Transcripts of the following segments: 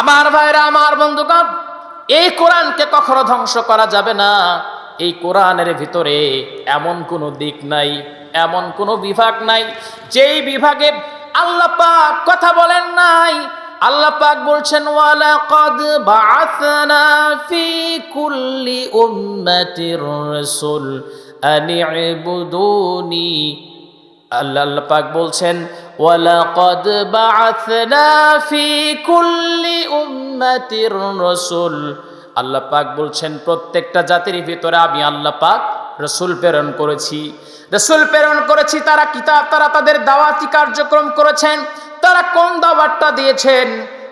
আমার ভাইরা, আমার বন্ধুগণ, এই কোরআনকে কখনো ধ্বংস করা যাবে না। এই কোরআনের ভিতরে এমন কোনো দিক নাই, এমন কোনো বিভাগ নাই, যেই বিভাগে আল্লাহ পাক কথা বলেন নাই। আল্লাহ পাক বলছেন ওয়ালা কদ বাআসনা ফি কুল্লি উম্মাতির রাসূল আন ইবুদুনি। আল্লাহ পাক বলছেন ওয়ালাকাদ বাআসনা ফি কুল্লি উম্মাতির রাসূল আল্লাহ পাক বলছেন, প্রত্যেকটা জাতির ভিতরে আমি আল্লাহ পাক রসুল প্রেরণ করেছি। রসুল প্রেরণ করেছি, তারা কিতাব, তারা তাদের দাওয়াতি কার্যক্রম করেছেন, তারা কোন দাওয়াতটা দিয়েছেন?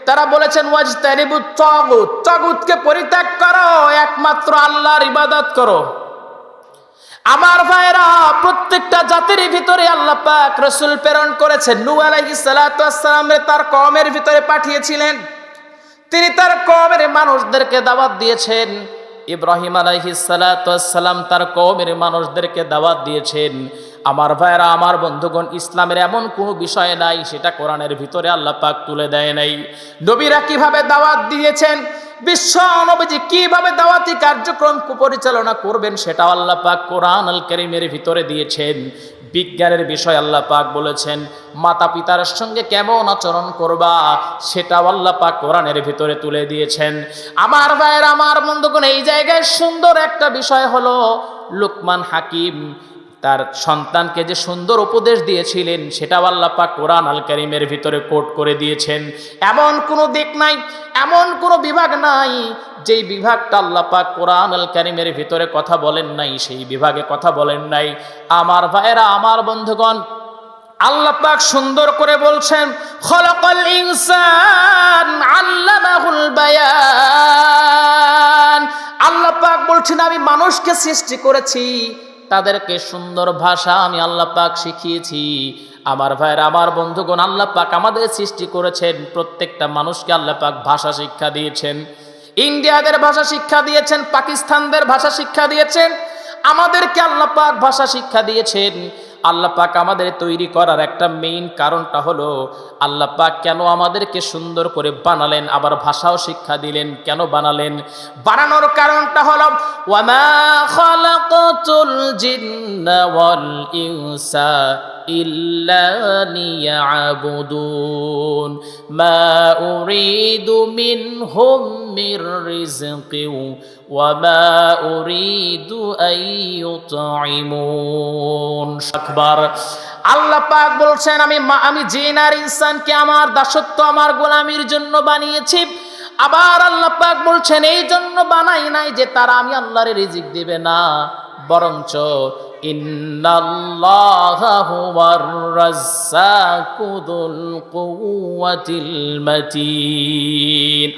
তারা বলেছেন ওয়াজতানিবু তাগুত, তাগুতকে পরিত্যাগ করো, একমাত্র আল্লাহর ইবাদত করো। আমার ভাইরা প্রত্যেকটা জাতির ভিতরে আল্লাহ পাক রসুল প্রেরণ করেছেন। নু আলাইহিস সালামের তার কমের ভিতরে পাঠিয়েছিলেন। তিনি তার কমের মানুষদেরকে দাওয়াত দিয়েছেন। ইব্রাহিম আলাইহিস সালাম তার কমের মানুষদেরকে দাওয়াত দিয়েছেন। আমার ভাইরা আমার বন্ধুগণ, ইসলামের এমন কোনো বিষয় নাই, সেটা কোরআনের ভিতরে আল্লাহ পাক তুলে দেয় নাই। নবীরা কীভাবে দাওয়াত দিয়েছেন? বিশ্ব নবীজি কীভাবে দাওয়াতি কার্যক্রম পরিচালনা করবেন সেটা আল্লাহ পাক কোরআন আল করিমের ভিতরে দিয়েছেন। বিজ্ঞানের বিষয় আল্লাহ পাক বলেছেন মাতা পিতার সঙ্গে কেমন আচরণ করবা সেটাও আল্লাহ পাক কোরআনের ভিতরে তুলে দিয়েছেন। আমার ভাইয়ের, আমার বন্ধুগণ, এই জায়গায় সুন্দর একটা বিষয় হলো লুকমান হাকিম। তার সন্তানকে যে সুন্দর উপদেশ দিয়েছিলেন, সেটাও আল্লাহ পাক কোরআন আল করিমের ভিতরে কোট করে দিয়েছেন। এমন কোনো দিক নাই, এমন কোনো বিভাগ নাই, যেই বিভাগটা আল্লাহ পাক কোরআন আল করিমের ভিতরে কথা বলেন নাই, সেই বিভাগে কথা বলেন নাই। আমার ভাইয়েরা, আমার বন্ধুগণ, আল্লাহ পাক সুন্দর করে বলছেন, খলকল ইনসান আল্লামাহুল বায়ান। আল্লাহ পাক বলছেন, আমি মানুষকে সৃষ্টি করেছি তাদেরকে সুন্দর ভাষা আমি আল্লাহ পাক শিখিয়েছি। আমার ভাইয়ের, আমার বন্ধুগণ, আল্লাহ পাক আমাদের সৃষ্টি করেছেন, প্রত্যেকটা মানুষকে আল্লাহ পাক ভাষা শিক্ষা দিয়েছেন। ইন্ডিয়াদের ভাষা শিক্ষা দিয়েছেন, পাকিস্তানদের ভাষা শিক্ষা দিয়েছেন, আমাদেরকে আল্লাহ পাক ভাষা শিক্ষা দিয়েছেন। আল্লাহ পাক আমাদের তৈরি করার একটা মেইন কারণটা হলো, আল্লাহ পাক কেন আমাদেরকে সুন্দর করে বানালেন, আবার ভাষাও শিক্ষা দিলেন, কেন বানালেন? বানানোর কারণটা হলো, ওয়ামা খালাকাতুল জিন্না ওয়াল ইনসা লিয়াবুদুন মা উরিদু মিনহুম মির রিজকিন ওয়ামা উরিদু আন ইউতঈমুন আকবার। আল্লাহ পাক বলছেন, আমি আমি জিন আর ইনসানকে আমার দাসত্ব, আমার গোলামির জন্য বানিয়েছি, আবার আল্লাহ পাক বলছেন, এই জন্য বানাই নাই যে তারা আমি আল্লাহর রিজিক দিবে না, বরঞ্চ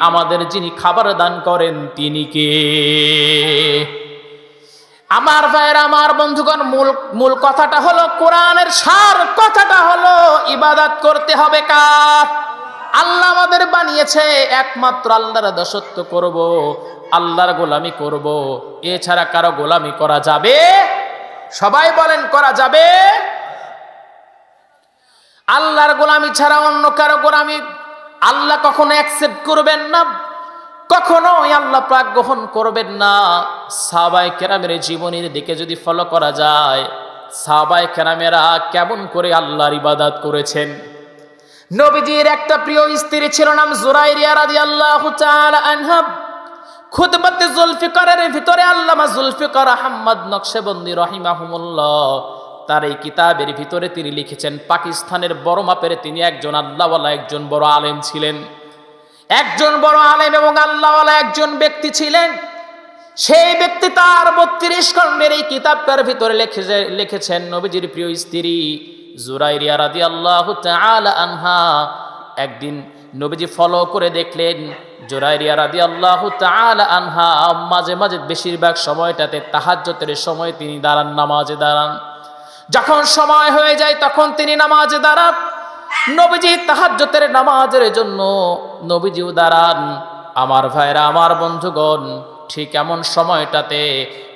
আমাদের যিনি খাবার দান করেন, তিনি কে? আমার ভাইয়ের, আমার বন্ধুগণ, মূল মূল কথাটা হলো কোরআনের সার, কথাটা হলো ইবাদত করতে হবে কার? আল্লাহ আমাদের বানিয়েছে, একমাত্র আল্লাহর দাসত্ব করব, আল্লাহর গোলামি করব, এছাড়া কারও গোলামি করা যাবে সবাই বলেন, করা যাবে? আল্লাহর গোলামি ছাড়া অন্য কারও গোলামি আল্লাহ কখনো অ্যাকসেপ্ট করবেন না, কখনোই আল্লাহ পাক গ্রহণ করবেন না। সাবাই কেরামের জীবনের দিকে যদি ফলো করা যায় সাবাই কেরামেরা কেমন করে আল্লাহর ইবাদাত করেছেন? নবীজির একটা প্রিয় স্ত্রী ছিল নাম জুরাইরিয়া রাদিয়াল্লাহু তাআলা আনহা। খুতবাতে জুলফিকারের ভিতরে আল্লামা জুলফিকার আহমদ নকশেবন্দি রহিমাহুমুল্লাহ, তার এই কিতাবের ভিতরে তিনি লিখেছেন, পাকিস্তানের বড় মাপের তিনি একজন আল্লাহওয়ালা, একজন বড় আলেম ছিলেন। একজন বড় আলেম এবং আল্লাহওয়ালা একজন ব্যক্তি ছিলেন। সেই ব্যক্তি তার বত্রিশ খণ্ডের এই কিতাবটার ভিতরে লিখেছে লিখেছেন, নবীজির প্রিয় স্ত্রী জুরাইরিয়া রাদি আল্লাহ আনহা, একদিন নবীজি ফলো করে দেখলেন জোরাইরিয়া রাদি আল্লাহ আনহা। মাঝে মাঝে বেশিরভাগ সময়টাতে তাহাজ্জতের সময় তিনি দাঁড়ান, নামাজে দাঁড়ান। যখন সময় হয়ে যায় তখন তিনি নামাজে দাঁড়ান। নবীজি তাহাজ্জতের নামাজের জন্য নবীজিও দাঁড়ান। আমার ভাইরা, আমার বন্ধুগণ, ঠিক এমন সময়টাতে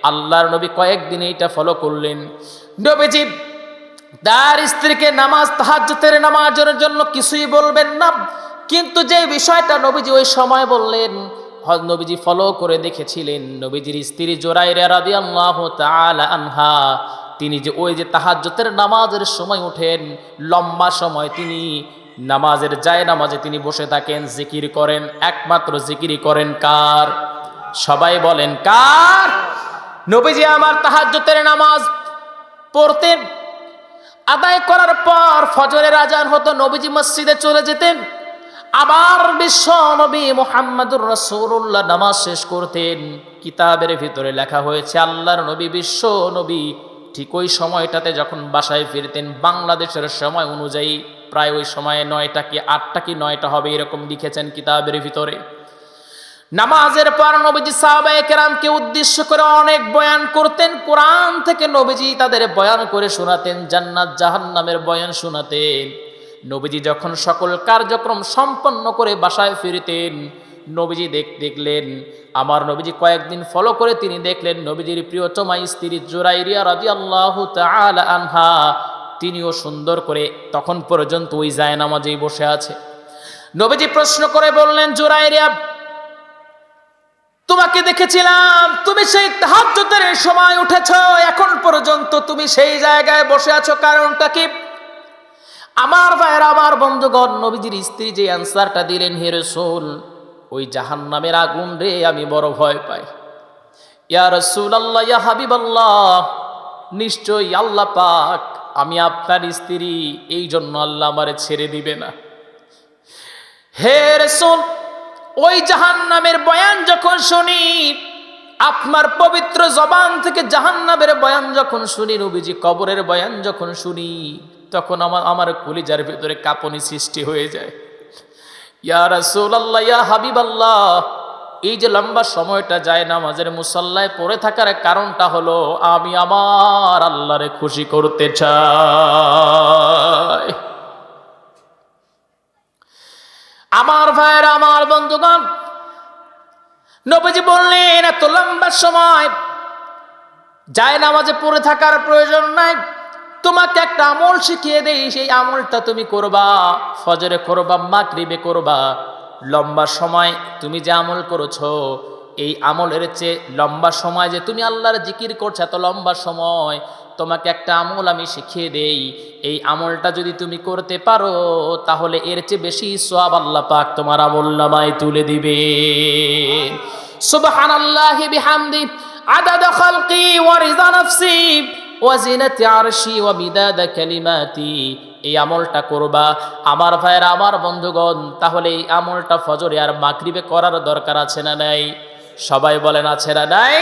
আল্লাহর নবী কয়েকদিন এইটা ফলো করলেন। নবীজি তার স্ত্রীকে নামাজ তাহাজ্জতের নামাজের জন্য কিছুই বলবেন না। কিন্তু যে বিষয়টা নবীজি ওই সময় বললেন হজ নবীজি ফলো করে দেখেছিলেন। নবীজির স্ত্রী জোরাইরা আনহা, তিনি যে ওই যে তাহাজ্জুদের নামাজের সময় ওঠেন, লম্বা সময় তিনি নামাজের যায় নামাজে তিনি বসে থাকেন, জিকির করেন, একমাত্র জিকিরই করেন কার? সবাই বলেন, কার? নবীজি আমার তাহাজ্জুদের নামাজ পড়তেন। আদায় করার পর ফজরের আজান হতো, নবীজি মসজিদে চলে যেতেন। আবার বিশ্ব নবী মোহাম্মদুর রসুল্লাহ নামাজ শেষ করতেন। কিতাবের ভিতরে লেখা হয়েছে, আল্লাহর নবী বিশ্ব নবী ঠিক ওই সময়টাতে যখন বাসায় ফিরতেন, বাংলাদেশের সময় অনুযায়ী প্রায় ওই সময়ে নয়টা কি আটটা কি নয়টা হবে এরকম লিখেছেন কিতাবের ভিতরে। নামাজের পর নবীজি সাহাবায়ে কেরামকে উদ্দেশ্য করে অনেক বয়ান করতেন, কোরআন থেকে নবীজি তাদের বয়ান করে শোনাতেন, জান্নাত জাহান্নামের বয়ান শোনাতেন। নবীজি যখন সকল কার্যক্রম সম্পন্ন করে বাসায় ফিরতেন, নবীজি দেখ দেখলেন, আমার নবীজি কয়েকদিন ফলো করে তিনি দেখলেন, নবীজির প্রিয়তমা স্ত্রী জোরাইরিয়া রাজি আল্লাহ আনহা, তিনিও সুন্দর করে তখন পর্যন্ত ওই যায় নামাজেই বসে আছে। নবীজি প্রশ্ন করে বললেন, জোরাইরিয়া, তোমাকে দেখেছিলাম, তুমি সেই তাহাজ্জুদের সময় উঠেছ, এখন পর্যন্ত তুমি সেই জায়গায় বসে আছো, কারণটা কি? আমার ভাইয়ের, আমার বন্ধুগণ, নবীজির স্ত্রী যে অ্যান্সারটা দিলেন, হে রসুল, ওই জাহান নামের আগুন রে, আমি বড় ভয় পাই। ইয়া রসুল আল্লাহ ইয়া হাবিব আল্লাহ নিশ্চয়ই আল্লাহ পাক আমি আপনার স্ত্রী, এই জন্য আল্লাহ আমারে ছেড়ে দিবে না। হে রসুল, ওই জাহান নামের বয়ান যখন শুনি, আপনার পবিত্র জবান থেকে জাহান নামের বয়ান যখন শুনি, নবীজি কবরের বয়ান যখন শুনি তখন আমার আমার কলিজার ভিতরে কাঁপনি সৃষ্টি হয়ে যায়। ইয়া রাসূল ইয়া হাবিব আল্লাহ এই যে লম্বা সময়টা যায় নামাজের মুসল্লায় পড়ে থাকার কারণটা হলো, আমি আমার আল্লাহরে খুশি করতে চাই। আমার ভাইয়ের, আমার বন্ধুগণ, নবীজি বললেন, এত লম্বা সময় যায় নামাজে পড়ে থাকার প্রয়োজন নাই। তোমাকে একটা আমল শিখিয়ে দেই, সেই আমলটা তুমি করবা, ফজরে করবা, মাগরিবে করবা। লম্বা সময় তুমি যে আমল করেছ, এই আমলের চেয়ে লম্বা সময় যে তুমি আল্লাহর জিকির করছ, এত লম্বা সময় তোমাকে একটা আমল আমি শিখিয়ে দেই। এই আমলটা যদি তুমি করতে পারো, তাহলে এর চেয়ে বেশি সোয়াব আল্লাহ পাক তোমার আমল নামায় তুলে দিবে। সুবহানাল্লাহি বিহামদি, আদাদ খালকি ওয়া রিদা নাফসি। ওয়া জিনাতি আরশি ওয়া বিদাদা কালিমাতি, এই আমলটা করবা। আমার ভাইয়ের, আমার বন্ধুগণ, তাহলে এই আমলটা ফজরে আর মাগরিবে করার দরকার আছে না নাই? সবাই বলেন, আছে না নাই?